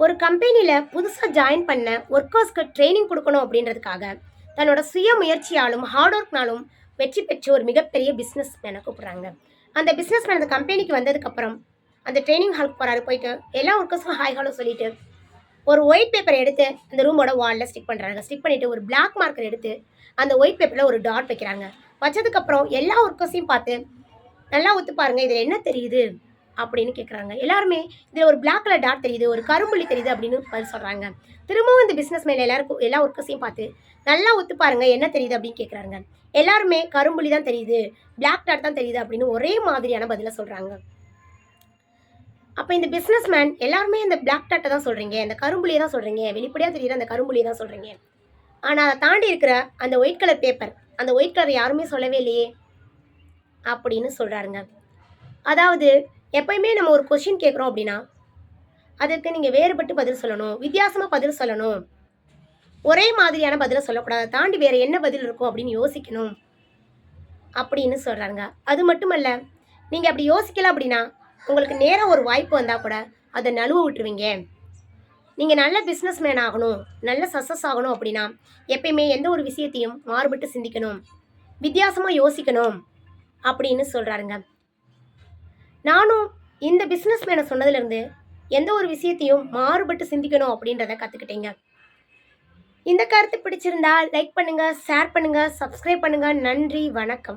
ஒரு கம்பெனியில் புதுசாக ஜாயின் பண்ண ஒர்க்கர்ஸ்க்கு ட்ரைனிங் கொடுக்கணும் அப்படின்றதுக்காக தன்னோட சுய முயற்சியாலும் ஹார்ட் ஒர்க்னாலும் வெற்றி பெற்று ஒரு மிகப்பெரிய பிஸ்னஸ் மேனை கூப்பிட்றாங்க. அந்த பிஸ்னஸ் மேன் அந்த கம்பெனிக்கு வந்ததுக்கப்புறம் அந்த ட்ரைனிங் ஹாலுக்கு போகிறாரு போயிட்டு எல்லா ஒர்க்கர்ஸும் ஹாய் ஹாலோ சொல்லிட்டு ஒரு ஒயிட் பேப்பர் எடுத்து அந்த ரூமோட வாலில் ஸ்டிக் பண்ணுறாங்க ஸ்டிக் பண்ணிவிட்டு ஒரு பிளாக் மார்க்கர் எடுத்து அந்த ஒயிட் பேப்பரில் ஒரு டாட் வைக்கிறாங்க. வச்சதுக்கப்புறம் எல்லா ஒர்க்கர்ஸையும் பார்த்து நல்லா ஒத்து பாருங்கள் இதில் என்ன தெரியுது? அப்படின்னு கேட்குறாங்க எல்லாருமே இதில் ஒரு பிளாக் கலர் டாட் தெரியுது ஒரு கரும்புள்ளி தெரியுது அப்படின்னு பதில் சொல்கிறாங்க திரும்பவும் இந்த பிஸ்னஸ் மேலே எல்லாருக்கும் எல்லா ஒர்க்கர்ஸையும் பார்த்து நல்லா ஒத்து பாருங்க என்ன தெரியுது அப்படின்னு கேட்குறாங்க எல்லாருமே கரும்புள்ளி தான் தெரியுது பிளாக் டாட் தான் தெரியுது அப்படின்னு ஒரே மாதிரியான பதிலை சொல்கிறாங்க அப்போ இந்த பிஸ்னஸ் மேன் எல்லாருமே இந்த பிளாக் டாட்டை தான் சொல்கிறீங்க இந்த கரும்புலியை தான் சொல்கிறீங்க வெளிப்படையாக தெரியுற அந்த கரும்புலியை தான் சொல்கிறீங்க ஆனால் அதை தாண்டி இருக்கிற அந்த ஒயிட் கலர் பேப்பர் அந்த ஒயிட் கலர் யாருமே சொல்லவே இல்லையே அப்படின்னு சொல்கிறாருங்க அதாவது எப்பயுமே நம்ம ஒரு கொஷின் கேட்குறோம் அப்படின்னா அதுக்கு நீங்கள் வேறுபட்டு பதில் சொல்லணும் வித்தியாசமாக பதில் சொல்லணும். ஒரே மாதிரியான பதிலை சொல்லக்கூடாது தாண்டி வேறு என்ன பதில் இருக்கும் அப்படின்னு யோசிக்கணும் அப்படின்னு சொல்கிறாங்க அது மட்டுமல்ல நீங்கள் அப்படி யோசிக்கல அப்படின்னா உங்களுக்கு நேராக ஒரு வாய்ப்பு வந்தால் கூட அதை நழுவ விட்டுருவீங்க. நீங்கள் நல்ல பிஸ்னஸ் மேன் ஆகணும் நல்ல சக்ஸஸ் ஆகணும் அப்படின்னா எப்பயுமே எந்த ஒரு விஷயத்தையும் மாறுபட்டு சிந்திக்கணும் வித்தியாசமாக யோசிக்கணும் அப்படின்னு சொல்கிறாருங்க நானும் இந்த பிஸ்னஸ் மேனை சொன்னதுலேருந்து எந்த ஒரு விஷயத்தையும் மாறுபட்டு சிந்திக்கணும் அப்படின்றத கற்றுக்கிட்டீங்க இந்த கருத்து பிடிச்சிருந்தா லைக் பண்ணுங்கள் ஷேர் பண்ணுங்கள் சப்ஸ்கிரைப் பண்ணுங்கள் நன்றி வணக்கம்.